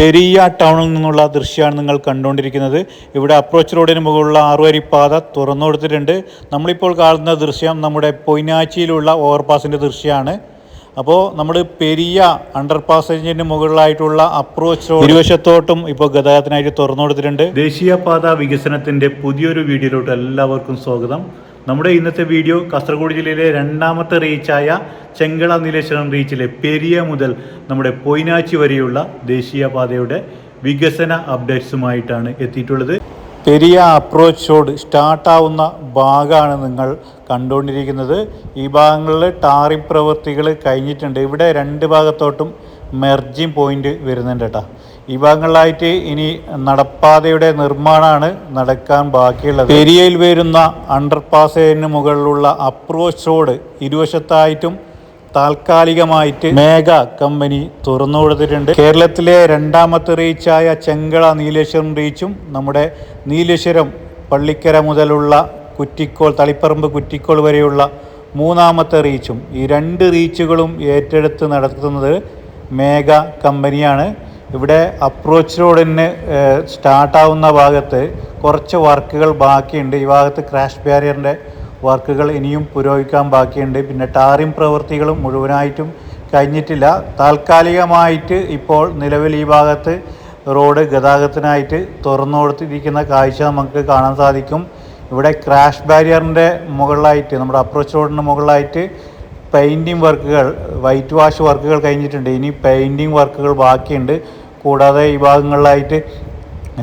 പെരിയ ടൗണിൽ നിന്നുള്ള ദൃശ്യമാണ് നിങ്ങൾ കണ്ടുകൊണ്ടിരിക്കുന്നത്. ഇവിടെ അപ്രോച്ച് റോഡിന് മുകളിലുള്ള ആറുവരിപ്പാത തുറന്നു കൊടുത്തിട്ടുണ്ട്. നമ്മളിപ്പോൾ കാണുന്ന ദൃശ്യം നമ്മുടെ പൊയ്നാച്ചിയിലുള്ള ഓവർപാസിന്റെ ദൃശ്യമാണ്. അപ്പോൾ നമ്മൾ പെരിയ അണ്ടർ പാസേജിന് മുകളിലായിട്ടുള്ള അപ്രോച്ച് റോഡ് ഇരുവശത്തോട്ടും ഇപ്പോൾ ഗതാഗതത്തിനായിട്ട് തുറന്നു കൊടുത്തിട്ടുണ്ട്. ദേശീയപാത വികസനത്തിന്റെ പുതിയൊരു വീഡിയോയിലോട്ട് എല്ലാവർക്കും സ്വാഗതം. നമ്മുടെ ഇന്നത്തെ വീഡിയോ കാസർഗോഡ് ജില്ലയിലെ രണ്ടാമത്തെ റീച്ചായ ചെങ്കള നീലേശ്വരം റീച്ചിലെ പെരിയ മുതൽ നമ്മുടെ പൊയ്നാച്ചി വരെയുള്ള ദേശീയപാതയുടെ വികസന അപ്ഡേറ്റ്സുമായിട്ടാണ് എത്തിയിട്ടുള്ളത്. പെരിയ അപ്രോച്ച് റോഡ് സ്റ്റാർട്ടാവുന്ന ഭാഗമാണ് നിങ്ങൾ കണ്ടുകൊണ്ടിരിക്കുന്നത്. ഈ ഭാഗങ്ങളിൽ ടാറിംഗ് പ്രവൃത്തികൾ കഴിഞ്ഞിട്ടുണ്ട്. ഇവിടെ രണ്ട് ഭാഗത്തോട്ടും മെർജിങ് പോയിന്റ് വരുന്നുണ്ട് കേട്ടോ. ഈ ഭാഗങ്ങളിലായിട്ട് ഇനി നടപ്പാതയുടെ നിർമ്മാണമാണ് നടക്കാൻ ബാക്കിയുള്ളത്. പെരിയയിൽ വരുന്ന അണ്ടർ പാസേജിന് മുകളിലുള്ള അപ്രോച്ച് റോഡ് ഇരുവശത്തായിട്ടും താൽക്കാലികമായിട്ട് മേഘ കമ്പനി തുറന്നു കൊടുത്തിട്ടുണ്ട്. കേരളത്തിലെ രണ്ടാമത്തെ റീച്ചായ ചെങ്കള നീലേശ്വരം റീച്ചും നമ്മുടെ നീലേശ്വരം പള്ളിക്കര മുതലുള്ള കുറ്റിക്കോൾ തളിപ്പറമ്പ് കുറ്റിക്കോൾ വരെയുള്ള മൂന്നാമത്തെ റീച്ചും ഈ രണ്ട് റീച്ചുകളും ഏറ്റെടുത്ത് നടത്തുന്നത് മേഘ കമ്പനിയാണ് ഇവിടെ അപ്രോച്ച് റോഡിന് സ്റ്റാർട്ടാവുന്ന ഭാഗത്ത് കുറച്ച് വർക്കുകൾ ബാക്കിയുണ്ട്. ഈ ഭാഗത്ത് ക്രാഷ് ബാരിയറിന്റെ വർക്കുകൾ ഇനിയും പുരോഗമിക്കാൻ ബാക്കിയുണ്ട്. പിന്നെ ടാറിംഗ് പ്രവൃത്തികളും മുഴുവനായിട്ടും കഴിഞ്ഞിട്ടില്ല. താൽക്കാലികമായിട്ട് ഇപ്പോൾ നിലവിൽ ഈ ഭാഗത്ത് റോഡ് ഗതാഗതത്തിനായിട്ട് തുറന്നു കൊടുത്തിരിക്കുന്ന കാഴ്ച നമുക്ക് കാണാൻ സാധിക്കും. ഇവിടെ ക്രാഷ് ബാരിയറിന്റെ മുകളിലായിട്ട് നമ്മുടെ അപ്രോച്ച് റോഡിന് മുകളിലായിട്ട് പെയിന്റിങ് വർക്കുകൾ വൈറ്റ് വാഷ് വർക്കുകൾ കഴിഞ്ഞിട്ടുണ്ട്. ഇനി പെയിന്റിങ് വർക്കുകൾ ബാക്കിയുണ്ട്. കൂടാതെ ഈ ഭാഗങ്ങളിലായിട്ട്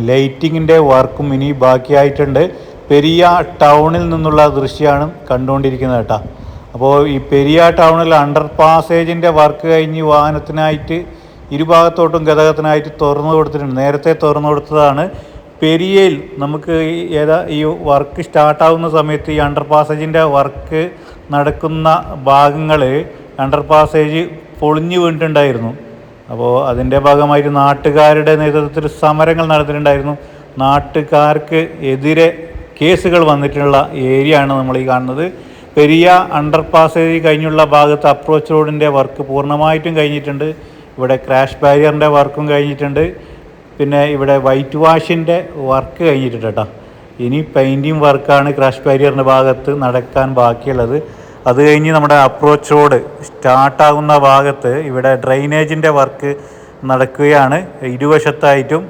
ലൈറ്റിങ്ങിന്റെ വർക്കും ഇനി ബാക്കിയായിട്ടുണ്ട്. പെരിയ ടൗണിൽ നിന്നുള്ള ദൃശ്യമാണ് കണ്ടുകൊണ്ടിരിക്കുന്നത് കേട്ടോ. അപ്പോൾ ഈ പെരിയ ടൗണിൽ അണ്ടർ പാസേജിന്റെ വർക്ക് കഴിഞ്ഞ് വാഹനത്തിനായിട്ട് ഇരുഭാഗത്തോട്ടും ഗതാഗതത്തിനായിട്ട് തുറന്നു കൊടുത്തിട്ടുണ്ട്. നേരത്തെ തുറന്നു കൊടുത്തതാണ്. പെരിയയിൽ നമുക്ക് ഏതാ ഈ വർക്ക് സ്റ്റാർട്ടാവുന്ന സമയത്ത് ഈ അണ്ടർ പാസേജിന്റെ വർക്ക് നടക്കുന്ന ഭാഗങ്ങൾ അണ്ടർ പാസേജ് പൊളിഞ്ഞു വീണിട്ടുണ്ടായിരുന്നു. അപ്പോൾ അതിന്റെ ഭാഗമായിട്ട് നാട്ടുകാരുടെ നേതൃത്വത്തിൽ സമരങ്ങൾ നടത്തിയിട്ടുണ്ടായിരുന്നു നാട്ടുകാർക്ക് എതിരെ കേസുകൾ വന്നിട്ടുള്ള ഏരിയ ആണ് നമ്മൾ ഈ കാണുന്നത്. പെരിയ അണ്ടർപാസ് കഴിഞ്ഞുള്ള ഭാഗത്ത് അപ്രോച്ച് റോഡിന്റെ വർക്ക് പൂർണമായിട്ടും കഴിഞ്ഞിട്ടുണ്ട്. ഇവിടെ ക്രാഷ് ബാരിയറിന്റെ വർക്കും കഴിഞ്ഞിട്ടുണ്ട്. പിന്നെ ഇവിടെ വൈറ്റ് വാഷിന്റെ വർക്ക് കഴിഞ്ഞിട്ടുണ്ട് കേട്ടോ. ഇനി പെയിന്റിങ് വർക്കാണ് ക്രാഷ് ബാരിയറിന്റെ ഭാഗത്ത് നടക്കാൻ ബാക്കിയുള്ളത്. അത് കഴിഞ്ഞ് നമ്മുടെ അപ്രോച്ച് റോഡ് സ്റ്റാർട്ടാകുന്ന ഭാഗത്ത് ഇവിടെ ഡ്രൈനേജിന്റെ വർക്ക് നടക്കുകയാണ്. ഇരുവശത്തായിട്ടും.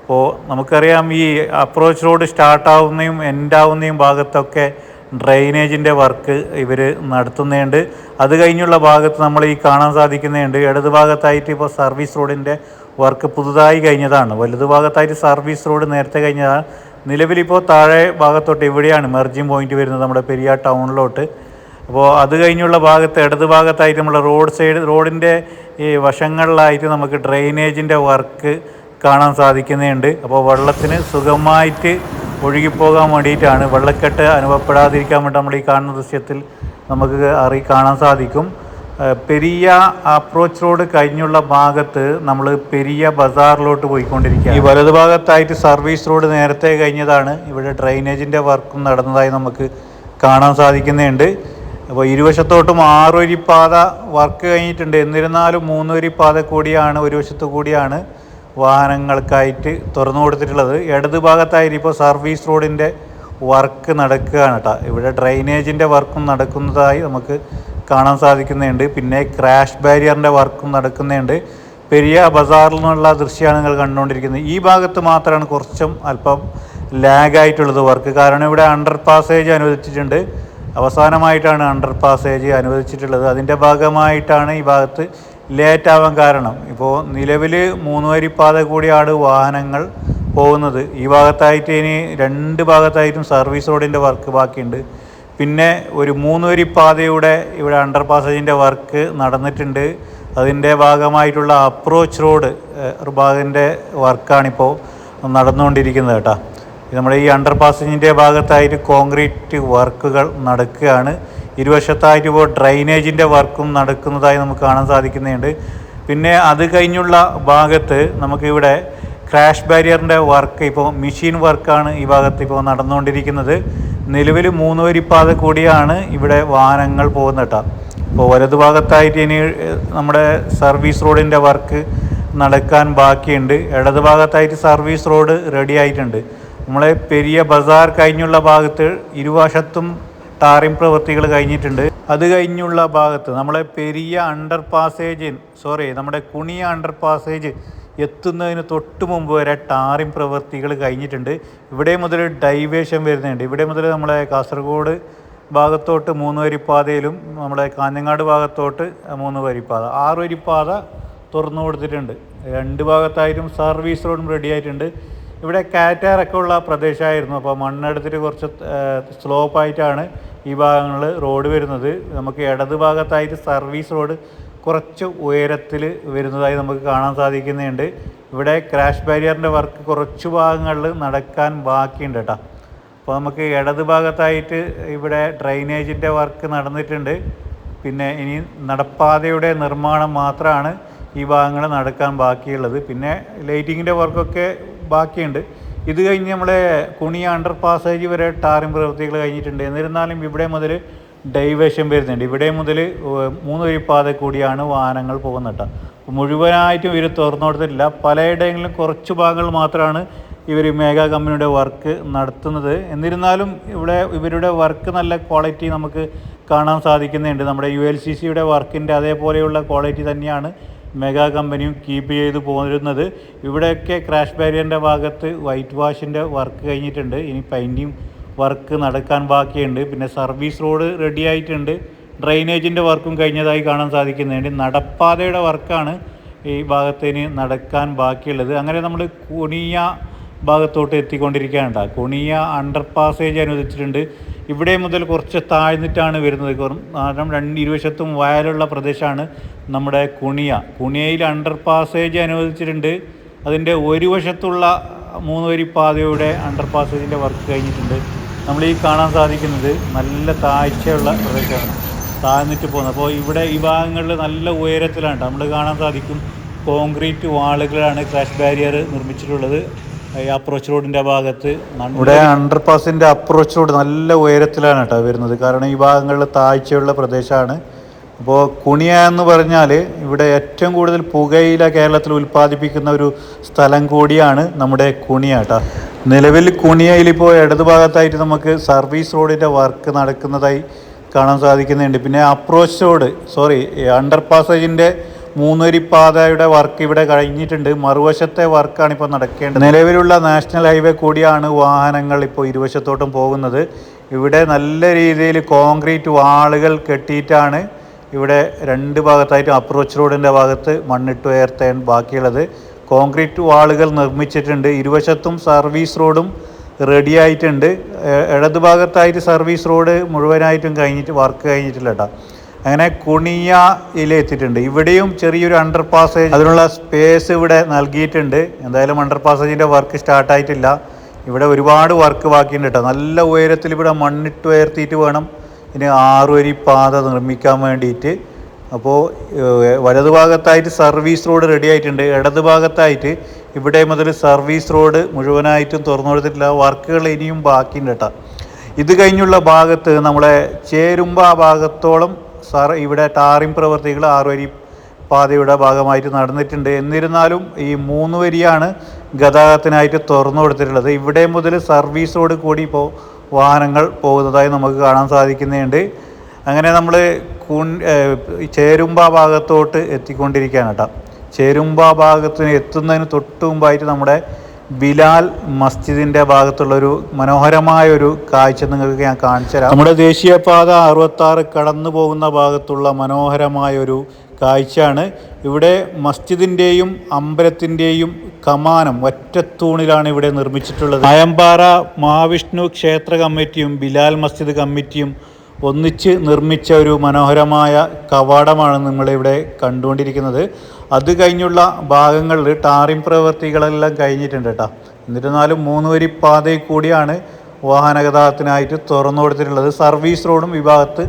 അപ്പോൾ നമുക്കറിയാം ഈ അപ്രോച്ച് റോഡ് സ്റ്റാർട്ടാവുന്നതും എൻഡാവുന്നതും ഭാഗത്തൊക്കെ ഡ്രൈനേജിന്റെ വർക്ക് ഇവർ നടത്തുന്നുണ്ട്. അത് കഴിഞ്ഞുള്ള ഭാഗത്ത് നമ്മൾ ഈ കാണാൻ സാധിക്കുന്നുണ്ട്. ഇടത് ഭാഗത്തായിട്ട് ഇപ്പോൾ സർവീസ് റോഡിന്റെ വർക്ക് പുതുതായി കഴിഞ്ഞതാണ്. വലുത് ഭാഗത്തായിട്ട് സർവീസ് റോഡ് നേരത്തെ കഴിഞ്ഞതാണ്. നിലവിലിപ്പോൾ താഴെ ഭാഗത്തോട്ട് ഇവിടെയാണ് മെർജിങ് പോയിന്റ് വരുന്നത് നമ്മുടെ പെരിയ ടൗണിലോട്ട് അപ്പോൾ അത് കഴിഞ്ഞുള്ള ഭാഗത്ത് ഇടത് ഭാഗത്തായിട്ട് നമ്മൾ റോഡ് സൈഡ് റോഡിന്റെ ഈ വശങ്ങളിലായിട്ട് നമുക്ക് ഡ്രെയിനേജിന്റെ വർക്ക് കാണാൻ സാധിക്കുന്നുണ്ട്. അപ്പോൾ വെള്ളത്തിന് സുഖമായിട്ട് ഒഴുകിപ്പോകാൻ വേണ്ടിയിട്ടാണ്. വെള്ളക്കെട്ട് അനുഭവപ്പെടാതിരിക്കാൻ വേണ്ടി നമ്മൾ ഈ കാണുന്ന ദൃശ്യത്തിൽ നമുക്ക് അറി കാണാൻ സാധിക്കും. പെരിയ അപ്രോച്ച് റോഡ് കഴിഞ്ഞുള്ള ഭാഗത്ത് നമ്മൾ പെരിയ ബസാറിലോട്ട് പോയിക്കൊണ്ടിരിക്കുക ഈ വലതു ഭാഗത്തായിട്ട് സർവീസ് റോഡ് നേരത്തെ കഴിഞ്ഞതാണ്. ഇവിടെ ഡ്രെയിനേജിന്റെ വർക്കും നടന്നതായി നമുക്ക് കാണാൻ സാധിക്കുന്നുണ്ട്. അപ്പോൾ ഇരുവശത്തോട്ടും ആറൊരിപ്പാത വർക്ക് കഴിഞ്ഞിട്ടുണ്ട്. എന്നിരുന്നാലും മൂന്ന് വരി പാത കൂടിയാണ് ഒരു വശത്ത് കൂടിയാണ് വാഹനങ്ങൾക്കായിട്ട് തുറന്നു കൊടുത്തിട്ടുള്ളത്. ഇടത് ഭാഗത്തായിട്ട് ഇപ്പോൾ സർവീസ് റോഡിന്റെ വർക്ക് നടക്കുകയാണ് കേട്ടോ. ഇവിടെ ഡ്രൈനേജിന്റെ വർക്കും നടക്കുന്നതായി നമുക്ക് കാണാൻ സാധിക്കുന്നുണ്ട്. പിന്നെ ക്രാഷ് ബാരിയറിന്റെ വർക്കും നടക്കുന്നുണ്ട്. പെരിയ ബസാറിൽ നിന്നുള്ള ദൃശ്യമാണ് നിങ്ങൾ കണ്ടുകൊണ്ടിരിക്കുന്നത്. ഈ ഭാഗത്ത് മാത്രമാണ് കുറച്ചും അല്പം ലാഗായിട്ടുള്ളത് വർക്ക്. കാരണം ഇവിടെ അണ്ടർ പാസേജ് അനുവദിച്ചിട്ടുണ്ട്. അവസാനമായിട്ടാണ് അണ്ടർ പാസേജ് അനുവദിച്ചിട്ടുള്ളത്. അതിന്റെ ഭാഗമായിട്ടാണ് ഈ ഭാഗത്ത് ലേറ്റ് ആവാൻ കാരണം. ഇപ്പോൾ നിലവിൽ മൂന്ന് വരിപ്പാത കൂടിയാണ് വാഹനങ്ങൾ പോകുന്നത്. ഈ ഭാഗത്തായിട്ട് ഇനി രണ്ട് ഭാഗത്തായിട്ടും സർവീസ് റോഡിന്റെ വർക്ക് ബാക്കിയുണ്ട്. പിന്നെ ഒരു മൂന്ന് വരിപ്പാതയുടെ ഇവിടെ അണ്ടർ പാസേജിന്റെ വർക്ക് നടന്നിട്ടുണ്ട്. അതിന്റെ ഭാഗമായിട്ടുള്ള അപ്രോച്ച് റോഡ് ഭാഗത്തിന്റെ വർക്കാണിപ്പോൾ നടന്നുകൊണ്ടിരിക്കുന്നത് കേട്ടോ. നമ്മുടെ ഈ അണ്ടർ പാസിന്റെ ഭാഗത്തായിട്ട് കോൺക്രീറ്റ് വർക്കുകൾ നടക്കുകയാണ്. ഇരുവശത്തായിട്ട് ഇപ്പോൾ ഡ്രൈനേജിന്റെ വർക്കും നടക്കുന്നതായി നമുക്ക് കാണാൻ സാധിക്കുന്നുണ്ട്. പിന്നെ അത് കഴിഞ്ഞുള്ള ഭാഗത്ത് നമുക്കിവിടെ ക്രാഷ് ബാരിയറിന്റെ വർക്ക് ഇപ്പോൾ മെഷീൻ വർക്കാണ് ഈ ഭാഗത്ത് ഇപ്പോൾ നടന്നുകൊണ്ടിരിക്കുന്നത്. നിലവിൽ മൂന്ന് വരിപ്പാത കൂടിയാണ് ഇവിടെ വാഹനങ്ങൾ പോകുന്നത് കേട്ടോ. ഇപ്പോൾ വലതു ഭാഗത്തായിട്ട് ഇനി നമ്മുടെ സർവീസ് റോഡിന്റെ വർക്ക് നടക്കാൻ ബാക്കിയുണ്ട്. ഇടത് ഭാഗത്തായിട്ട് സർവീസ് റോഡ് റെഡി ആയിട്ടുണ്ട്. നമ്മളെ പെരിയ ബസാർ കഴിഞ്ഞുള്ള ഭാഗത്ത് ഇരുവശത്തും ടാറിംഗ് പ്രവൃത്തികൾ കഴിഞ്ഞിട്ടുണ്ട്. അത് കഴിഞ്ഞുള്ള ഭാഗത്ത് നമ്മളെ പെരിയ അണ്ടർ പാസേജ് സോറി നമ്മുടെ കുണിയ അണ്ടർ പാസേജ് എത്തുന്നതിന് തൊട്ട് മുമ്പ് വരെ ടാറിംഗ് പ്രവൃത്തികൾ കഴിഞ്ഞിട്ടുണ്ട്. ഇവിടെ മുതൽ ഡൈവേഷൻ വരുന്നുണ്ട്. ഇവിടെ മുതൽ നമ്മളെ കാസർഗോഡ് ഭാഗത്തോട്ട് മൂന്ന് വരിപ്പാതയിലും നമ്മുടെ കാഞ്ഞങ്ങാട് ഭാഗത്തോട്ട് മൂന്ന് വരിപ്പാത. ആറ് വരിപ്പാത തുറന്നു കൊടുത്തിട്ടുണ്ട്. രണ്ട് ഭാഗത്തായിട്ടും സർവീസ് റോഡും റെഡി ആയിട്ടുണ്ട്. ഇവിടെ കാറ്റാറൊക്കെ ഉള്ള പ്രദേശമായിരുന്നു. അപ്പോൾ മണ്ണെടുത്തിട്ട് കുറച്ച് സ്ലോപ്പായിട്ടാണ് ഈ ഭാഗങ്ങളിൽ റോഡ് വരുന്നത്. നമുക്ക് ഇടത് ഭാഗത്തായിട്ട് സർവീസ് റോഡ് കുറച്ച് ഉയരത്തിൽ വരുന്നതായി നമുക്ക് കാണാൻ സാധിക്കുന്നുണ്ട്. ഇവിടെ ക്രാഷ് ബാരിയറിന്റെ വർക്ക് കുറച്ച് ഭാഗങ്ങളിൽ നടക്കാൻ ബാക്കിയുണ്ട് കേട്ടോ. അപ്പോൾ നമുക്ക് ഇടത് ഭാഗത്തായിട്ട് ഇവിടെ ഡ്രൈനേജിന്റെ വർക്ക് നടന്നിട്ടുണ്ട്. പിന്നെ ഇനി നടപ്പാതയുടെ നിർമ്മാണം മാത്രമാണ് ഈ ഭാഗങ്ങൾ നടക്കാൻ ബാക്കിയുള്ളത്. പിന്നെ ലൈറ്റിങ്ങിന്റെ വർക്കൊക്കെ ബാക്കിയുണ്ട്. ഇത് കഴിഞ്ഞ് നമ്മളെ കുണി അണ്ടർ പാസേജ് വരെ ടാറിംഗ് പ്രവൃത്തികൾ കഴിഞ്ഞിട്ടുണ്ട്. എന്നിരുന്നാലും ഇവിടെ മുതൽ ഡൈവേഷൻ വരുന്നുണ്ട്. ഇവിടെ മുതൽ മൂന്ന് വരിപ്പാത കൂടിയാണ് വാഹനങ്ങൾ പോകുന്നത് മുഴുവനായിട്ടും ഇവർ തുറന്നു കൊടുത്തിട്ടില്ല പലയിടങ്ങളിലും കുറച്ച് ഭാഗങ്ങൾ മാത്രമാണ് ഇവർ മേഘാ കമ്പനിയുടെ വർക്ക് നടത്തുന്നത്. എന്നിരുന്നാലും ഇവിടെ ഇവരുടെ വർക്ക് നല്ല ക്വാളിറ്റി നമുക്ക് കാണാൻ സാധിക്കുന്നുണ്ട്. നമ്മുടെ യു എൽ സി സിയുടെ വർക്കിന്റെ അതേപോലെയുള്ള ക്വാളിറ്റി തന്നെയാണ് മെഗാ കമ്പനിയും കീപ്പ് ചെയ്ത് പോരുന്നത് ഇവിടെയൊക്കെ ക്രാഷ് ബാരിയറിന്റെ ഭാഗത്ത് വൈറ്റ് വാഷിന്റെ വർക്ക് കഴിഞ്ഞിട്ടുണ്ട്. ഇനി പെയിന്റിങ് വർക്ക് നടക്കാൻ ബാക്കിയുണ്ട്. പിന്നെ സർവീസ് റോഡ് റെഡി ആയിട്ടുണ്ട്. ഡ്രൈനേജിന്റെ വർക്കും കഴിഞ്ഞതായി കാണാൻ സാധിക്കുന്നുണ്ട്. നടപ്പാതയുടെ വർക്കാണ് ഈ ഭാഗത്തിന് നടക്കാൻ ബാക്കിയുള്ളത്. അങ്ങനെ നമ്മൾ കുണിയ ഭാഗത്തോട്ട് എത്തിക്കൊണ്ടിരിക്കുകയാണ് കുണിയ അണ്ടർ പാസേജ് അനുവദിച്ചിട്ടുണ്ട്. ഇവിടെ മുതൽ കുറച്ച് താഴ്ന്നിട്ടാണ് വരുന്നത്. കാരണം രണ്ട് ഇരുവശത്തും വയലുള്ള പ്രദേശമാണ് നമ്മുടെ കുണിയ. കുണിയയിൽ അണ്ടർ പാസേജ് അനുവദിച്ചിട്ടുണ്ട്. അതിന്റെ ഒരു വശത്തുള്ള മൂന്ന് വരി പാതയുടെ അണ്ടർ പാസേജിന്റെ വർക്ക് കഴിഞ്ഞിട്ടുണ്ട്. നമ്മൾ ഈ കാണാൻ സാധിക്കുന്നത് നല്ല താഴ്ചയുള്ള പ്രദേശമാണ്. താഴ്ന്നിട്ട് പോകുന്നത്. അപ്പോൾ ഇവിടെ ഈ ഭാഗങ്ങളിൽ നല്ല ഉയരത്തിലാണ്. നമ്മൾ കാണാൻ സാധിക്കും. കോൺക്രീറ്റ് വാളുകളാണ് ക്രാഷ് ബാരിയർ നിർമ്മിച്ചിട്ടുള്ളത്. ഈ അപ്രോച്ച് റോഡിന്റെ ഭാഗത്ത് ഇവിടെ അണ്ടർപാസിന്റെ അപ്രോച്ച് റോഡ് നല്ല ഉയരത്തിലാണ് കേട്ടോ വരുന്നത്. കാരണം ഈ ഭാഗങ്ങളിൽ താഴ്ചയുള്ള പ്രദേശമാണ്. അപ്പോൾ കുണിയ എന്ന് പറഞ്ഞാൽ ഇവിടെ ഏറ്റവും കൂടുതൽ പുകയില കേരളത്തിൽ ഉൽപ്പാദിപ്പിക്കുന്ന ഒരു സ്ഥലം കൂടിയാണ് നമ്മുടെ കുണിയ കേട്ടോ. നിലവിൽ കുണിയയിൽ ഇപ്പോൾ ഇടതു ഭാഗത്തായിട്ട് നമുക്ക് സർവീസ് റോഡിന്റെ വർക്ക് നടക്കുന്നതായി കാണാൻ സാധിക്കുന്നുണ്ട്. പിന്നെ അപ്രോച്ച് റോഡ് സോറി അണ്ടർ പാസേജിന്റെ മൂന്നുവരിപ്പാതയുടെ വർക്ക് ഇവിടെ കഴിഞ്ഞിട്ടുണ്ട്. മറുവശത്തെ വർക്കാണ് ഇപ്പോൾ നടക്കേണ്ടത്. നിലവിലുള്ള നാഷണൽ ഹൈവേ കൂടിയാണ് വാഹനങ്ങൾ ഇപ്പോൾ ഇരുവശത്തോട്ടും പോകുന്നത്. ഇവിടെ നല്ല രീതിയിൽ കോൺക്രീറ്റ് വാളുകൾ കെട്ടിയിട്ടാണ് ഇവിടെ രണ്ട് ഭാഗത്തായിട്ടും അപ്രോച്ച് റോഡിന്റെ ഭാഗത്ത് മണ്ണിട്ട് ഉയർത്താൻ ബാക്കിയുള്ളത്. കോൺക്രീറ്റ് വാളുകൾ നിർമ്മിച്ചിട്ടുണ്ട്. ഇരുവശത്തും സർവീസ് റോഡും റെഡി ആയിട്ടുണ്ട് ഇടതുഭാഗത്തായിട്ട് ഭാഗത്തായിട്ട് സർവീസ് റോഡ് മുഴുവനായിട്ടും കഴിഞ്ഞിട്ട് വർക്ക് കഴിഞ്ഞിട്ടില്ല കേട്ടോ. അങ്ങനെ കുണിയയിൽ എത്തിയിട്ടുണ്ട് ഇവിടെയും ചെറിയൊരു അണ്ടർ പാസേജ് അതിനുള്ള സ്പേസ് ഇവിടെ നൽകിയിട്ടുണ്ട്. എന്തായാലും അണ്ടർ പാസേജിന്റെ വർക്ക് സ്റ്റാർട്ടായിട്ടില്ല ഇവിടെ ഒരുപാട് വർക്ക് ബാക്കിയുണ്ട് കേട്ടോ നല്ല ഉയരത്തിൽ ഇവിടെ മണ്ണിട്ട് ഉയർത്തിയിട്ട് വേണം ഇനി ആറ് വരി പാത നിർമ്മിക്കാൻ വേണ്ടിയിട്ട്. അപ്പോൾ വലതുഭാഗത്തായിട്ട് ഭാഗത്തായിട്ട് സർവീസ് റോഡ് റെഡി ആയിട്ടുണ്ട്. ഇടത് ഭാഗത്തായിട്ട് ഇവിടെ മുതൽ സർവീസ് റോഡ് മുഴുവനായിട്ടും തുറന്നു കൊടുത്തിട്ടില്ല. വർക്കുകൾ ഇനിയും ബാക്കിയുണ്ട് കേട്ടോ ഇത് കഴിഞ്ഞുള്ള ഭാഗത്ത് നമ്മളെ ചേരുമ്പ ഭാഗത്തോളം സാർ ഇവിടെ ടാറിംഗ് പ്രവർത്തികൾ ആറുവരി പാതയുടെ ഭാഗമായിട്ട് നടന്നിട്ടുണ്ട്. എന്നിരുന്നാലും ഈ മൂന്ന് വരിയാണ് ഗതാഗതത്തിനായിട്ട് തുറന്നു കൊടുത്തിട്ടുള്ളത്. ഇവിടെ മുതൽ സർവീസോട് കൂടി ഇപ്പോൾ വാഹനങ്ങൾ പോകുന്നതായി നമുക്ക് കാണാൻ സാധിക്കുന്നുണ്ട്. അങ്ങനെ നമ്മൾ കൂൺ ചേരുമ്പ ഭാഗത്തോട്ട് എത്തിക്കൊണ്ടിരിക്കുകയാണ് കേട്ടോ. ചേരുമ്പ ഭാഗത്തിന് എത്തുന്നതിന് തൊട്ട് മുമ്പായിട്ട് നമ്മുടെ ബിലാൽ മസ്ജിദിന്റെ ഭാഗത്തുള്ളൊരു മനോഹരമായ ഒരു കാഴ്ച നിങ്ങൾക്ക് ഞാൻ കാണിച്ചു തരാം. നമ്മുടെ ദേശീയപാത അറുപത്താറ് കടന്നു പോകുന്ന ഭാഗത്തുള്ള മനോഹരമായ ഒരു കാഴ്ചയാണ്. ഇവിടെ മസ്ജിദിന്റെയും അമ്പലത്തിന്റെയും കമാനം ഒറ്റത്തൂണിലാണ് ഇവിടെ നിർമ്മിച്ചിട്ടുള്ളത്. അയമ്പാറ മഹാവിഷ്ണു ക്ഷേത്ര കമ്മിറ്റിയും ബിലാൽ മസ്ജിദ് കമ്മിറ്റിയും ഒന്നിച്ച് നിർമ്മിച്ച ഒരു മനോഹരമായ കവാടമാണ് നിങ്ങളിവിടെ കണ്ടുകൊണ്ടിരിക്കുന്നത്. അത് കഴിഞ്ഞുള്ള ഭാഗങ്ങളിൽ ടാറിംഗ് പ്രവൃത്തികളെല്ലാം കഴിഞ്ഞിട്ടുണ്ട് കേട്ടോ. എന്നിരുന്നാലും മൂന്ന് വരി പാതയിൽ കൂടിയാണ് വാഹന ഗതാഗതത്തിനായിട്ട് തുറന്നു കൊടുത്തിട്ടുള്ളത്. സർവീസ് റോഡും ഈ ഭാഗത്ത്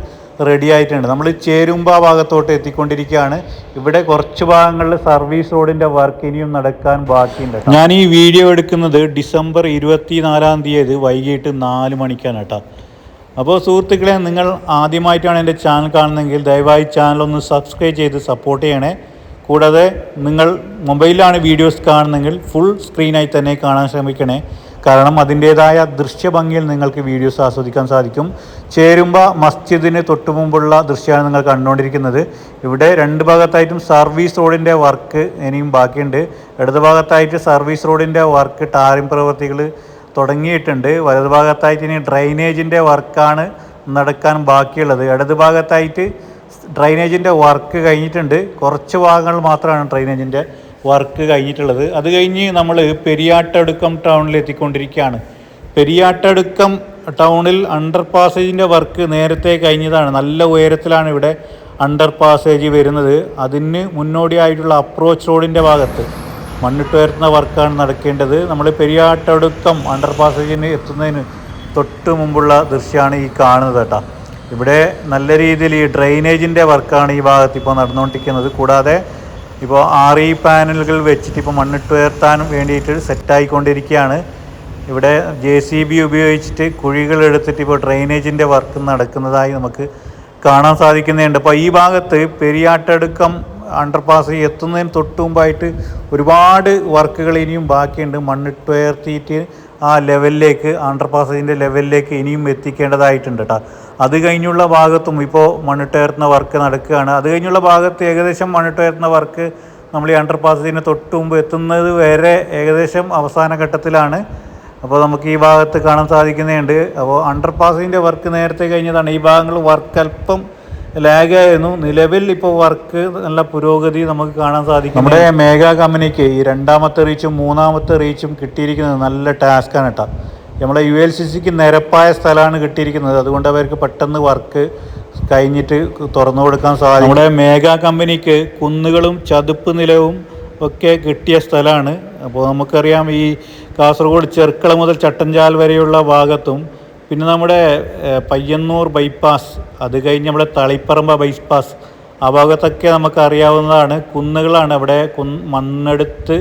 റെഡി ആയിട്ടുണ്ട്. നമ്മൾ ചേരുമ്പ ഭാഗത്തോട്ട് എത്തിക്കൊണ്ടിരിക്കുകയാണ്. ഇവിടെ കുറച്ച് ഭാഗങ്ങളിൽ സർവീസ് റോഡിന്റെ വർക്ക് ഇനിയും നടക്കാൻ ബാക്കിയുണ്ട്. ഞാൻ ഈ വീഡിയോ എടുക്കുന്നത് ഡിസംബർ ഇരുപത്തിനാലാം തീയതി വൈകിട്ട് നാല് മണിക്കാണ് കേട്ടോ. അപ്പോൾ സുഹൃത്തുക്കളെ നിങ്ങൾ ആദ്യമായിട്ടാണ് എന്റെ ചാനൽ കാണുന്നതെങ്കിൽ ദയവായി ചാനൽ ഒന്ന് സബ്സ്ക്രൈബ് ചെയ്ത് സപ്പോർട്ട് ചെയ്യണേ. കൂടാതെ നിങ്ങൾ മൊബൈലിലാണ് വീഡിയോസ് കാണുന്നെങ്കിൽ ഫുൾ സ്ക്രീനായി തന്നെ കാണാൻ ശ്രമിക്കണേ. കാരണം അതിന്റേതായ ദൃശ്യഭംഗിയിൽ നിങ്ങൾക്ക് വീഡിയോസ് ആസ്വദിക്കാൻ സാധിക്കും. ചേരുമ്പ മസ്ജിദിന് തൊട്ടു മുമ്പുള്ള ദൃശ്യമാണ് നിങ്ങൾ കണ്ടുകൊണ്ടിരിക്കുന്നത്. ഇവിടെ രണ്ട് ഭാഗത്തായിട്ടും സർവീസ് റോഡിന്റെ വർക്ക് ഇനിയും ബാക്കിയുണ്ട്. ഇടത് ഭാഗത്തായിട്ട് സർവീസ് റോഡിന്റെ വർക്ക് ടാറിംഗ് പ്രവൃത്തികൾ തുടങ്ങിയിട്ടുണ്ട്. വലത് ഭാഗത്തായിട്ട് ഇനി ഡ്രൈനേജിന്റെ വർക്കാണ് നടക്കാൻ ബാക്കിയുള്ളത്. ഇടത് ഭാഗത്തായിട്ട് ഡ്രൈനേജിന്റെ വർക്ക് കഴിഞ്ഞിട്ടുണ്ട്. കുറച്ച് ഭാഗങ്ങൾ മാത്രമാണ് ഡ്രൈനേജിന്റെ വർക്ക് കഴിഞ്ഞിട്ടുള്ളത്. അത് കഴിഞ്ഞ് നമ്മൾ പെരിയാട്ടടുക്കം ടൗണിൽ എത്തിക്കൊണ്ടിരിക്കുകയാണ്. പെരിയാട്ടടുക്കം ടൗണിൽ അണ്ടർ പാസേജിന്റെ വർക്ക് നേരത്തെ കഴിഞ്ഞതാണ്. നല്ല ഉയരത്തിലാണ് ഇവിടെ അണ്ടർ പാസേജ് വരുന്നത്. അതിന് മുന്നോടിയായിട്ടുള്ള അപ്രോച്ച് റോഡിന്റെ ഭാഗത്ത് മണ്ണിട്ടുയർത്തുന്ന വർക്കാണ് നടക്കേണ്ടത്. നമ്മൾ പെരിയാട്ടടുക്കം അണ്ടർ പാസേജിന് എത്തുന്നതിന് തൊട്ട് മുമ്പുള്ള ദൃശ്യമാണ് ഈ കാണുന്നത് കേട്ടോ. ഇവിടെ നല്ല രീതിയിൽ ഈ ഡ്രെയിനേജിന്റെ വർക്കാണ് ഈ ഭാഗത്ത് ഇപ്പോൾ നടന്നുകൊണ്ടിരിക്കുന്നത്. കൂടാതെ ഇപ്പോൾ ആർ ഇ പാനലുകൾ വെച്ചിട്ട് ഇപ്പോൾ മണ്ണിട്ട് ഉയർത്താൻ വേണ്ടിയിട്ട് സെറ്റായിക്കൊണ്ടിരിക്കുകയാണ്. ഇവിടെ ജെ സി ബി ഉപയോഗിച്ചിട്ട് കുഴികൾ എടുത്തിട്ട് ഇപ്പോൾ ഡ്രെയിനേജിന്റെ വർക്ക് നടക്കുന്നതായി നമുക്ക് കാണാൻ സാധിക്കുന്നുണ്ട്. അപ്പോൾ ഈ ഭാഗത്ത് പെരിയാട്ടടുക്കം അണ്ടർപാസ് എത്തുന്നതിന് തൊട്ട് മുമ്പായിട്ട് ഒരുപാട് വർക്കുകൾ ഇനിയും ബാക്കിയുണ്ട്. മണ്ണിട്ടുയർത്തിയിട്ട് ആ ലെവലിലേക്ക് അണ്ടർപാസിന്റെ ലെവലിലേക്ക് ഇനിയും എത്തിക്കേണ്ടതായിട്ടുണ്ട് കേട്ടോ അത് കഴിഞ്ഞുള്ള ഭാഗത്തും ഇപ്പോൾ മണ്ണിട്ടുയർത്തുന്ന വർക്ക് നടക്കുകയാണ്. അത് കഴിഞ്ഞുള്ള ഭാഗത്ത് ഏകദേശം മണ്ണിട്ടുയർത്തുന്ന വർക്ക് നമ്മൾ ഈ അണ്ടർപാസിന് തൊട്ട് മുമ്പ് എത്തുന്നത് വരെ ഏകദേശം അവസാന ഘട്ടത്തിലാണ്. അപ്പോൾ നമുക്ക് ഈ ഭാഗത്ത് കാണാൻ സാധിക്കുന്നുണ്ട് അപ്പോൾ അണ്ടർപാസിന്റെ വർക്ക് നേരത്തെ കഴിഞ്ഞതാണ്. ഈ ഭാഗങ്ങൾ വർക്ക് അല്പം ലാഗായിരുന്നു. നിലവിൽ ഇപ്പോൾ വർക്ക് നല്ല പുരോഗതി നമുക്ക് കാണാൻ സാധിക്കും നമ്മുടെ മേഘാ കമ്പനിക്ക് ഈ രണ്ടാമത്തെ റീച്ചും മൂന്നാമത്തെ റീച്ചും കിട്ടിയിരിക്കുന്നത് നല്ല ടാസ്ക്കാണ് കേട്ടോ നമ്മളെ യു എൽ സി സിക്ക് നിരപ്പായ സ്ഥലമാണ് കിട്ടിയിരിക്കുന്നത്. അതുകൊണ്ട് അവർക്ക് പെട്ടെന്ന് വർക്ക് കഴിഞ്ഞിട്ട് തുറന്നു കൊടുക്കാൻ സാധിക്കും. നമ്മുടെ മേഘാ കമ്പനിക്ക് കുന്നുകളും ചതുപ്പ് നിലവും ഒക്കെ കിട്ടിയ സ്ഥലമാണ്. അപ്പോൾ നമുക്കറിയാം ഈ കാസർഗോഡ് ചെർക്കള മുതൽ ചട്ടഞ്ചാൽ വരെയുള്ള ഭാഗത്തും പിന്നെ നമ്മുടെ പയ്യന്നൂർ ബൈപ്പാസ് അത് കഴിഞ്ഞ് നമ്മുടെ തളിപ്പറമ്പ ബൈപ്പാസ് ആ ഭാഗത്തൊക്കെ നമുക്കറിയാവുന്നതാണ് കുന്നുകളാണ് അവിടെ കുന്ന് മണ്ണെടുത്ത്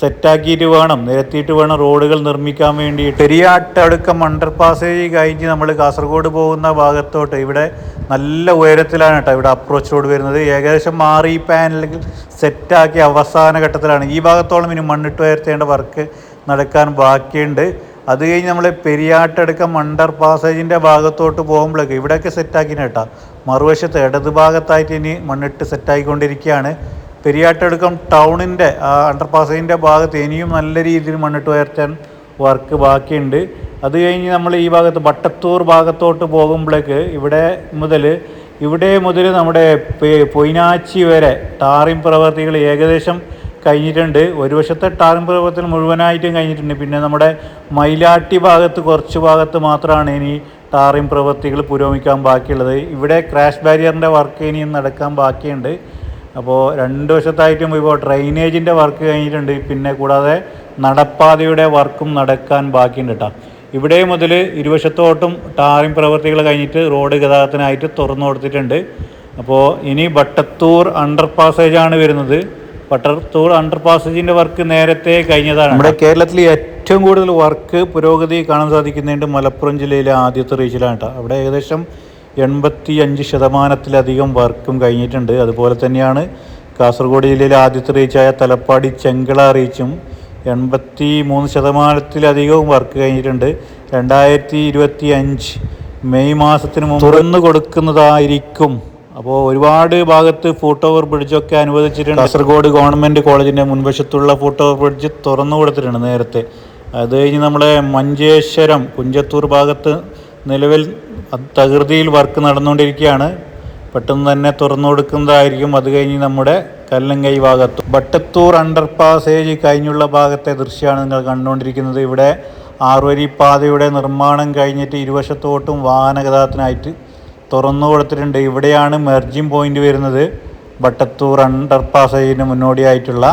സെറ്റാക്കിയിട്ട് വേണം നിരത്തിയിട്ട് വേണം റോഡുകൾ നിർമ്മിക്കാൻ വേണ്ടി പെരിയാട്ടടുക്കം അണ്ടർപാസ് കഴിഞ്ഞ് നമ്മൾ കാസർഗോഡ് പോകുന്ന ഭാഗത്തോട്ട് ഇവിടെ നല്ല ഉയരത്തിലാണ് കേട്ടോ ഇവിടെ അപ്രോച്ച് റോഡ് വരുന്നത്. ഏകദേശം മാറി പാനലിൽ സെറ്റാക്കി അവസാന ഘട്ടത്തിലാണ്. ഈ ഭാഗത്തോളം ഇനി മണ്ണിട്ട് ഉയർത്തേണ്ട വർക്ക് നടക്കാൻ ബാക്കിയുണ്ട്. അത് കഴിഞ്ഞ് നമ്മൾ പെരിയാട്ടടുക്കം അണ്ടർ പാസേജിന്റെ ഭാഗത്തോട്ട് പോകുമ്പോഴേക്ക് ഇവിടെയൊക്കെ സെറ്റാക്കിന് കേട്ടോ. മറുവശത്ത് ഇടത് ഭാഗത്തായിട്ട് ഇനി മണ്ണിട്ട് സെറ്റായിക്കൊണ്ടിരിക്കുകയാണ് പെരിയാട്ടടുക്കം ടൗണിന്റെ അണ്ടർ പാസേജിന്റെ ഭാഗത്ത് ഇനിയും നല്ല രീതിയിൽ മണ്ണിട്ട് ഉയർത്താൻ വർക്ക് ബാക്കിയുണ്ട്. അത് കഴിഞ്ഞ് നമ്മൾ ഈ ഭാഗത്ത് വട്ടത്തൂർ ഭാഗത്തോട്ട് പോകുമ്പോഴേക്ക് ഇവിടെ മുതൽ ഇവിടെ മുതൽ നമ്മുടെ പൊയിനാച്ചി വരെ ടാറിംഗ് പ്രവർത്തികൾ ഏകദേശം കഴിഞ്ഞിട്ടുണ്ട്. ഒരു വശത്തെ ടാറിംഗ് പ്രവർത്തനം മുഴുവനായിട്ടും കഴിഞ്ഞിട്ടുണ്ട്. പിന്നെ നമ്മുടെ മൈലാട്ടി ഭാഗത്ത് കുറച്ച് ഭാഗത്ത് മാത്രമാണ് ഇനി ടാറിംഗ് പ്രവൃത്തികൾ പുരോഗമിക്കാൻ ബാക്കിയുള്ളത്. ഇവിടെ ക്രാഷ് ബാരിയറിന്റെ വർക്ക് ഇനിയും നടക്കാൻ ബാക്കിയുണ്ട്. അപ്പോൾ രണ്ട് വശത്തായിട്ടും ഇപ്പോൾ ഡ്രൈനേജിന്റെ വർക്ക് കഴിഞ്ഞിട്ടുണ്ട്. പിന്നെ കൂടാതെ നടപ്പാതയുടെ വർക്കും നടക്കാൻ ബാക്കിയുണ്ട് കേട്ടോ ഇവിടെ മുതൽ ഇരുവശത്തോട്ടും ടാറിംഗ് പ്രവൃത്തികൾ കഴിഞ്ഞിട്ട് റോഡ് ഗതാഗതത്തിനായിട്ട് തുറന്നു കൊടുത്തിട്ടുണ്ട്. അപ്പോൾ ഇനി ബട്ടത്തൂർ അണ്ടർ പാസേജാണ് വരുന്നത്. വട്ടത്തൂർ അണ്ടർ പാസേജിന്റെ വർക്ക് നേരത്തെ കഴിഞ്ഞതാണ്. നമ്മുടെ കേരളത്തിൽ ഏറ്റവും കൂടുതൽ വർക്ക് പുരോഗതി കാണാൻ സാധിക്കുന്നുണ്ട് മലപ്പുറം ജില്ലയിലെ ആദ്യത്തെ റീച്ചിലാണ് കേട്ടോ. അവിടെ ഏകദേശം എൺപത്തി അഞ്ച് ശതമാനത്തിലധികം വർക്കും കഴിഞ്ഞിട്ടുണ്ട്. അതുപോലെ തന്നെയാണ് കാസർഗോഡ് ജില്ലയിലെ ആദ്യത്തെ റീച്ചായ തലപ്പാടി ചെങ്കള റീച്ചും എൺപത്തി മൂന്ന് ശതമാനത്തിലധികവും വർക്ക് കഴിഞ്ഞിട്ടുണ്ട്. രണ്ടായിരത്തി ഇരുപത്തി അഞ്ച് മെയ് മാസത്തിന് മുമ്പ് തുറന്നു കൊടുക്കുന്നതായിരിക്കും അപ്പോൾ ഒരുപാട് ഭാഗത്ത് ഫുട് ഓവർ ബ്രിഡ്ജൊക്കെ അനുവദിച്ചിട്ടുണ്ട്. കാസർഗോഡ് ഗവൺമെന്റ് കോളേജിന്റെ മുൻവശത്തുള്ള ഫുട് ഓവർ ബ്രിഡ്ജ് തുറന്നു കൊടുത്തിട്ടുണ്ട് നേരത്തെ. അത് കഴിഞ്ഞ് നമ്മുടെ മഞ്ചേശ്വരം കുഞ്ചത്തൂർ ഭാഗത്ത് നിലവിൽ തകൃതിയിൽ വർക്ക് നടന്നുകൊണ്ടിരിക്കുകയാണ്. പെട്ടെന്ന് തന്നെ തുറന്നു കൊടുക്കുന്നതായിരിക്കും. അത് കഴിഞ്ഞ് നമ്മുടെ കല്ലങ്കൈ ഭാഗത്ത്. ബട്ടത്തൂർ അണ്ടർ പാസേജ് കഴിഞ്ഞുള്ള ഭാഗത്തെ ദൃശ്യമാണ് നിങ്ങൾ കണ്ടുകൊണ്ടിരിക്കുന്നത്. ഇവിടെ ആറുവരി പാതയുടെ നിർമ്മാണം കഴിഞ്ഞിട്ട് ഇരുവശത്തോട്ടും വാഹന ഗതാഗതത്തിനായിട്ട് തുറന്നു കൊടുത്തിട്ടുണ്ട്. ഇവിടെയാണ് മെർജിങ് പോയിന്റ് വരുന്നത്. ബട്ടത്തൂർ അണ്ടർ പാസേജിന് മുന്നോടിയായിട്ടുള്ള.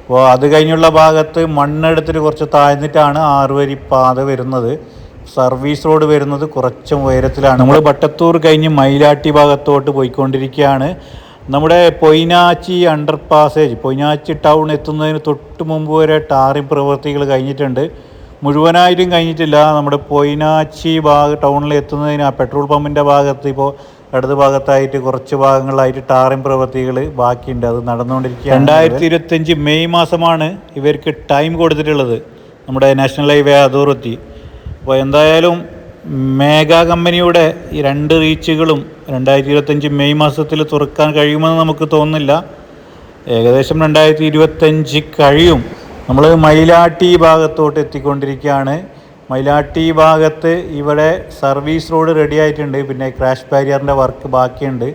അപ്പോൾ അത് കഴിഞ്ഞുള്ള ഭാഗത്ത് മണ്ണെടുത്തിട്ട് കുറച്ച് താഴ്ന്നിട്ടാണ് ആറുവരി പാത വരുന്നത്. സർവീസ് റോഡ് വരുന്നത് കുറച്ച് ഉയരത്തിലാണ്. നമ്മൾ ബട്ടത്തൂർ കഴിഞ്ഞ് മൈലാട്ടി ഭാഗത്തോട്ട് പോയിക്കൊണ്ടിരിക്കുകയാണ്. നമ്മുടെ Poinachi under passage Poinachi town എത്തുന്നതിന് തൊട്ട് മുമ്പ് വരെ ടാറിംഗ് പ്രവൃത്തികൾ കഴിഞ്ഞിട്ടുണ്ട്. മുഴുവനായിട്ടും കഴിഞ്ഞിട്ടില്ല. നമ്മുടെ പൊയ്നാച്ചി ഭാഗ ടൗണിൽ എത്തുന്നതിന് ആ പെട്രോൾ പമ്പിന്റെ ഭാഗത്ത് ഇപ്പോൾ ഇടത് ഭാഗത്തായിട്ട് കുറച്ച് ഭാഗങ്ങളായിട്ട് ടാറിംഗ് പ്രവൃത്തികൾ ബാക്കിയുണ്ട്. അത് നടന്നുകൊണ്ടിരിക്കുക രണ്ടായിരത്തി ഇരുപത്തഞ്ച് മെയ് മാസമാണ് ഇവർക്ക് ടൈം കൊടുത്തിട്ടുള്ളത് നമ്മുടെ നാഷണൽ ഹൈവേ അതോറിറ്റി അപ്പോൾ എന്തായാലും മേഘ കമ്പനിയുടെ ഈ രണ്ട് റീച്ചുകളും രണ്ടായിരത്തി ഇരുപത്തഞ്ച് മെയ് മാസത്തിൽ തുറക്കാൻ കഴിയുമെന്ന് നമുക്ക് തോന്നുന്നില്ല. ഏകദേശം രണ്ടായിരത്തി ഇരുപത്തഞ്ച് കഴിയും. നമ്മൾ മയിലാട്ടി ഭാഗത്തോട്ട് എത്തിക്കൊണ്ടിരിക്കുകയാണ്. മയിലാട്ടി ഭാഗത്ത് ഇവിടെ സർവീസ് റോഡ് റെഡി ആയിട്ടുണ്ട്. പിന്നെ ക്രാഷ് ബാരിയറിന്റെ വർക്ക് ബാക്കിയുണ്ട്.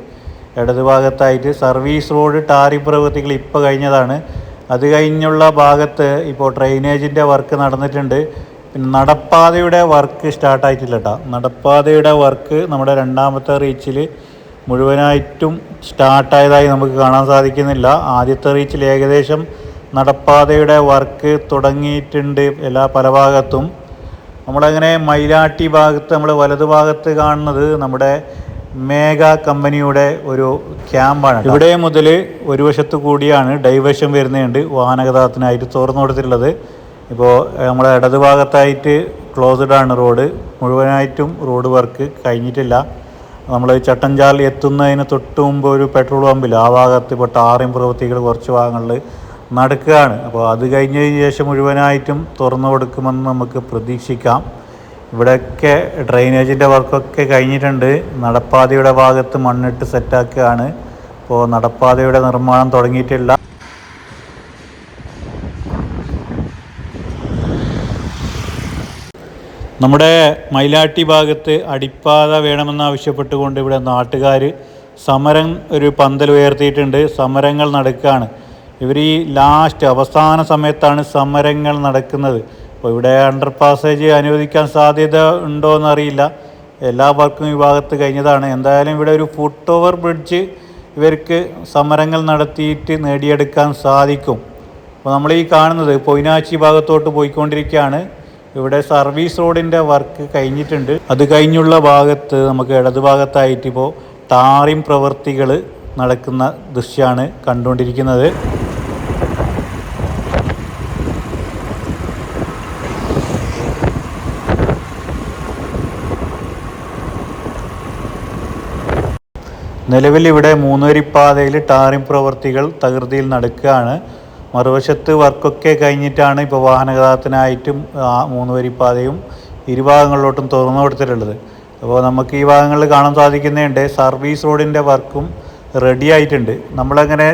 ഇടത് ഭാഗത്തായിട്ട് സർവീസ് റോഡ് ടാറി പ്രവൃത്തികൾ ഇപ്പോൾ കഴിഞ്ഞതാണ്. അത് കഴിഞ്ഞുള്ള ഭാഗത്ത് ഇപ്പോൾ ഡ്രെയിനേജിന്റെ വർക്ക് നടന്നിട്ടുണ്ട്. പിന്നെ നടപ്പാതയുടെ വർക്ക് സ്റ്റാർട്ടായിട്ടില്ല കേട്ടോ നടപ്പാതയുടെ വർക്ക് നമ്മുടെ രണ്ടാമത്തെ റീച്ചിൽ മുഴുവനായിട്ടും സ്റ്റാർട്ടായതായി നമുക്ക് കാണാൻ സാധിക്കുന്നില്ല. ആദ്യത്തെ റീച്ചിൽ ഏകദേശം നടപ്പാതയുടെ വർക്ക് തുടങ്ങിയിട്ടുണ്ട് എല്ലാ പല ഭാഗത്തും. നമ്മളങ്ങനെ മൈലാട്ടി ഭാഗത്ത് നമ്മൾ വലതു ഭാഗത്ത് കാണുന്നത് നമ്മുടെ മേഘ കമ്പനിയുടെ ഒരു ക്യാമ്പാണ് ഇവിടെ മുതൽ ഒരു വശത്ത് കൂടിയാണ് ഡൈവേഷൻ വരുന്നുണ്ട് വാഹനഗതാഗതത്തിനായിട്ട് തുറന്നു കൊടുത്തിട്ടുള്ളത്. ഇപ്പോൾ നമ്മുടെ ഇടതുഭാഗത്തായിട്ട് ക്ലോസ്ഡ് ആണ് റോഡ്. മുഴുവനായിട്ടും റോഡ് വർക്ക് കഴിഞ്ഞിട്ടില്ല. നമ്മൾ ചട്ടഞ്ചാൽ എത്തുന്നതിന് തൊട്ട് മുമ്പ് ഒരു പെട്രോൾ പമ്പിൽ ആ ഭാഗത്ത് ഇപ്പോൾ ടാറിയും പ്രവൃത്തികൾ കുറച്ച് ഭാഗങ്ങളിൽ നടക്കുകയാണ്. അപ്പോൾ അത് കഴിഞ്ഞതിന് ശേഷം മുഴുവനായിട്ടും തുറന്നു കൊടുക്കുമെന്ന് നമുക്ക് പ്രതീക്ഷിക്കാം. ഇവിടെയൊക്കെ ഡ്രെയിനേജിന്റെ വർക്കൊക്കെ കഴിഞ്ഞിട്ടുണ്ട്. നടപ്പാതയുടെ ഭാഗത്ത് മണ്ണിട്ട് സെറ്റാക്കുകയാണ്. അപ്പോൾ നടപ്പാതയുടെ നിർമ്മാണം തുടങ്ങിയിട്ടില്ല. നമ്മുടെ മൈലാട്ടി ഭാഗത്ത് അടിപ്പാത വേണമെന്നാവശ്യപ്പെട്ടുകൊണ്ട് ഇവിടെ നാട്ടുകാർ സമരം ഒരു പന്തൽ ഉയർത്തിയിട്ടുണ്ട്. സമരങ്ങൾ നടക്കുകയാണ്. ഇവർ ഈ ലാസ്റ്റ് അവസാന സമയത്താണ് സമരങ്ങൾ നടക്കുന്നത്. അപ്പോൾ ഇവിടെ അണ്ടർ പാസേജ് അനുവദിക്കാൻ സാധ്യത ഉണ്ടോ എന്നറിയില്ല എല്ലാ വർക്കും ഈ ഭാഗത്ത് കഴിഞ്ഞതാണ്. എന്തായാലും ഇവിടെ ഒരു ഫുട് ഓവർ ബ്രിഡ്ജ് ഇവർക്ക് സമരങ്ങൾ നടത്തിയിട്ട് നേടിയെടുക്കാൻ സാധിക്കും. അപ്പോൾ നമ്മൾ ഈ കാണുന്നത് പൊയിനാച്ചി ഭാഗത്തോട്ട് പോയിക്കൊണ്ടിരിക്കുകയാണ്. ഇവിടെ സർവീസ് റോഡിന്റെ വർക്ക് കഴിഞ്ഞിട്ടുണ്ട്. അത് കഴിഞ്ഞുള്ള ഭാഗത്ത് നമുക്ക് ഇടത് ഭാഗത്തായിട്ട് ഇപ്പോൾ ടാറിം പ്രവൃത്തികൾ നടക്കുന്ന ദൃശ്യമാണ് കണ്ടുകൊണ്ടിരിക്കുന്നത്. നിലവിൽ ഇവിടെ മൂന്നുവരിപ്പാതയിൽ ടാറിംഗ് പ്രവൃത്തികൾ തകൃതിയിൽ നടക്കുകയാണ്. മറുവശത്ത് വർക്കൊക്കെ കഴിഞ്ഞിട്ടാണ് ഇപ്പോൾ വാഹനഗതാഗതത്തിനായിട്ടും മൂന്നുവരിപ്പാതയും ഇരുഭാഗങ്ങളിലോട്ടും തുറന്നു കൊടുത്തിട്ടുള്ളത്. അപ്പോൾ നമുക്ക് ഈ ഭാഗങ്ങളിൽ കാണാൻ സാധിക്കുന്നുണ്ട് സർവീസ് റോഡിന്റെ വർക്കും റെഡി ആയിട്ടുണ്ട്. നമ്മളങ്ങനെ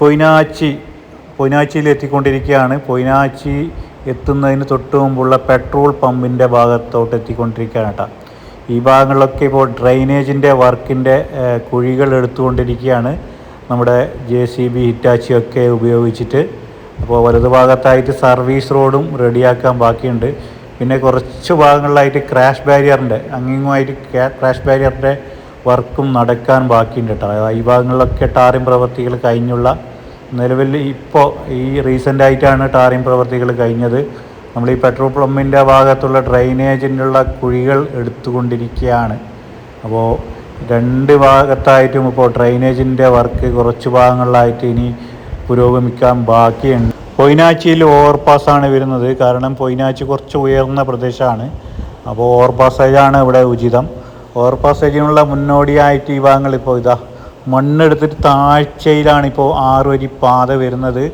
പൊയിനാച്ചി പൊയിനാച്ചിയിൽ എത്തിക്കൊണ്ടിരിക്കുകയാണ്. പൊയിനാച്ചി എത്തുന്നതിന് തൊട്ട് മുമ്പുള്ള പെട്രോൾ പമ്പിന്റെ ഭാഗത്തോട്ട് എത്തിക്കൊണ്ടിരിക്കുകയാണ് കേട്ടോ. ഈ ഭാഗങ്ങളിലൊക്കെ ഇപ്പോൾ ഡ്രൈനേജിന്റെ വർക്കിന്റെ കുഴികൾ എടുത്തുകൊണ്ടിരിക്കുകയാണ്. നമ്മുടെ ജെ സി ബി ഹിറ്റാച്ചിയൊക്കെ ഉപയോഗിച്ചിട്ട്. അപ്പോൾ വലതു ഭാഗത്തായിട്ട് സർവീസ് റോഡും റെഡിയാക്കാൻ ബാക്കിയുണ്ട്. പിന്നെ കുറച്ച് ഭാഗങ്ങളിലായിട്ട് ക്രാഷ് ബാരിയറിന്റെ അങ്ങിങ്ങുമായിട്ട് ക്രാഷ് ബാരിയറിന്റെ വർക്കും നടക്കാൻ ബാക്കിയുണ്ട് കേട്ടോ. ഈ ഭാഗങ്ങളിലൊക്കെ ടാറിംഗ് പ്രവൃത്തികൾ കഴിഞ്ഞുള്ള നിലവിൽ ഇപ്പോൾ ഈ റീസെന്റായിട്ടാണ് ടാറിംഗ് പ്രവൃത്തികൾ കഴിഞ്ഞത്. നമ്മൾ ഈ പെട്രോൾ പമ്പിന്റെ ഭാഗത്തുള്ള ഡ്രൈനേജിനുള്ള കുഴികൾ എടുത്തുകൊണ്ടിരിക്കുകയാണ്. അപ്പോൾ രണ്ട് ഭാഗത്തായിട്ടും ഇപ്പോൾ ഡ്രൈനേജിന്റെ വർക്ക് കുറച്ച് ഭാഗങ്ങളിലായിട്ട് ഇനി പുരോഗമിക്കാൻ ബാക്കിയുണ്ട്. പൊയിനാച്ചിയിൽ ഓവർപാസ്സാണ് വരുന്നത്. കാരണം പൊയിനാച്ചി കുറച്ച് ഉയർന്ന പ്രദേശമാണ്. അപ്പോൾ ഓവർപാസേജാണ് ഇവിടെ ഉചിതം. ഓവർപാസേജിനുള്ള മുന്നോടിയായിട്ട് ഈ ഭാഗങ്ങൾ ഇപ്പോൾ ഇതാ മണ്ണെടുത്തിട്ട് താഴ്ചയിലാണ് ഇപ്പോൾ ആറുവരി പാത വരുന്നത്.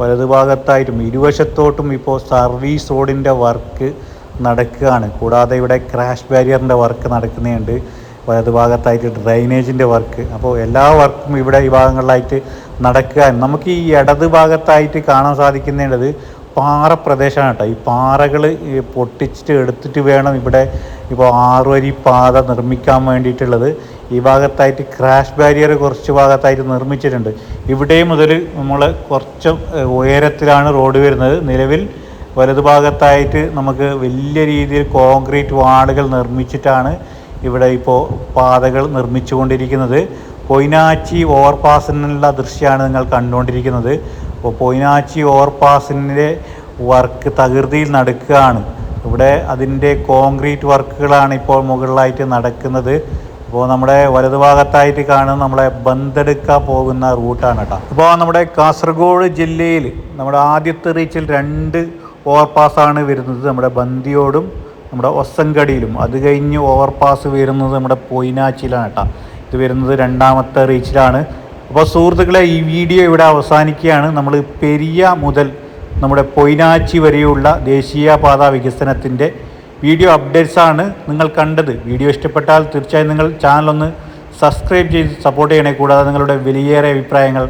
വലതുഭാഗത്തായിട്ടും ഇരുവശത്തോട്ടും ഇപ്പോൾ സർവീസ് റോഡിന്റെ വർക്ക് നടക്കുകയാണ്. കൂടാതെ ഇവിടെ ക്രാഷ് ബാരിയറിന്റെ വർക്ക് നടക്കുന്നുണ്ട്. വലതുഭാഗത്തായിട്ട് ഡ്രൈനേജിന്റെ വർക്ക് അപ്പോൾ എല്ലാ വർക്കും ഇവിടെ ഈ ഭാഗങ്ങളിലായിട്ട് നടക്കുക. നമുക്ക് ഈ ഇടത് ഭാഗത്തായിട്ട് കാണാൻ സാധിക്കുന്നത് പാറ പ്രദേശമാണ് കേട്ടോ. ഈ പാറകൾ പൊട്ടിച്ചിട്ട് എടുത്തിട്ട് വേണം ഇവിടെ ഇപ്പോൾ ആറുവരി പാത നിർമ്മിക്കാൻ വേണ്ടിയിട്ടുള്ളത്. ഈ ഭാഗത്തായിട്ട് ക്രാഷ് ബാരിയർ കുറച്ച് ഭാഗത്തായിട്ട് നിർമ്മിച്ചിട്ടുണ്ട്. ഇവിടെ മുതൽ നമ്മൾ കുറച്ച് ഉയരത്തിലാണ് റോഡ് വരുന്നത്. നിലവിൽ വലതു ഭാഗത്തായിട്ട് നമുക്ക് വലിയ രീതിയിൽ കോൺക്രീറ്റ് വാളുകൾ നിർമ്മിച്ചിട്ടാണ് ഇവിടെ ഇപ്പോൾ പാതകൾ നിർമ്മിച്ചുകൊണ്ടിരിക്കുന്നത്. പൊയിനാച്ചി ഓവർപാസിനുള്ള ദൃശ്യമാണ് നിങ്ങൾ കണ്ടുകൊണ്ടിരിക്കുന്നത്. അപ്പോൾ പൊയിനാച്ചി ഓവർപാസിന്റെ വർക്ക് തകൃതിയിൽ നടക്കുകയാണ്. ഇവിടെ അതിന്റെ കോൺക്രീറ്റ് വർക്കുകളാണ് ഇപ്പോൾ മുകളിലായിട്ട് നടക്കുന്നത്. അപ്പോൾ നമ്മുടെ വലതുഭാഗത്തായിട്ട് കാണുന്ന നമ്മളെ ബന്തെടുക്ക പോകുന്ന റൂട്ടാണ് കേട്ടോ. അപ്പോൾ നമ്മുടെ കാസർഗോഡ് ജില്ലയിൽ നമ്മുടെ ആദ്യത്തെ റീച്ചിൽ രണ്ട് ഓവർപാസ്സാണ് വരുന്നത് നമ്മുടെ ബന്ദിയോടും നമ്മുടെ ഒസങ്കടിയിലും. അത് കഴിഞ്ഞ് ഓവർപാസ് വരുന്നത് നമ്മുടെ പൊയിനാച്ചിയിലാണ് കേട്ടോ. ഇത് വരുന്നത് രണ്ടാമത്തെ റീച്ചിലാണ്. അപ്പോൾ സുഹൃത്തുക്കളെ ഈ വീഡിയോ ഇവിടെ അവസാനിക്കുകയാണ്. നമ്മൾ പെരിയ മുതൽ നമ്മുടെ പൊയിനാച്ചി വരെയുള്ള ദേശീയപാത വികസനത്തിന്റെ വീഡിയോ അപ്ഡേറ്റ്സ് ആണ് നിങ്ങൾ കണ്ടത്. വീഡിയോ ഇഷ്ടപ്പെട്ടാൽ തീർച്ചയായും നിങ്ങൾ ചാനലൊന്ന് സബ്സ്ക്രൈബ് ചെയ്ത് സപ്പോർട്ട് ചെയ്യണേ. കൂടാതെ നിങ്ങളുടെ വിലയേറെ അഭിപ്രായങ്ങൾ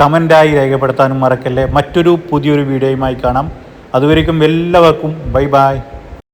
കമന്റായി രേഖപ്പെടുത്താനും മറക്കല്ലേ. മറ്റൊരു പുതിയൊരു വീഡിയോയുമായി കാണാം. അതുവരേക്കും എല്ലാവർക്കും ബൈ ബൈ.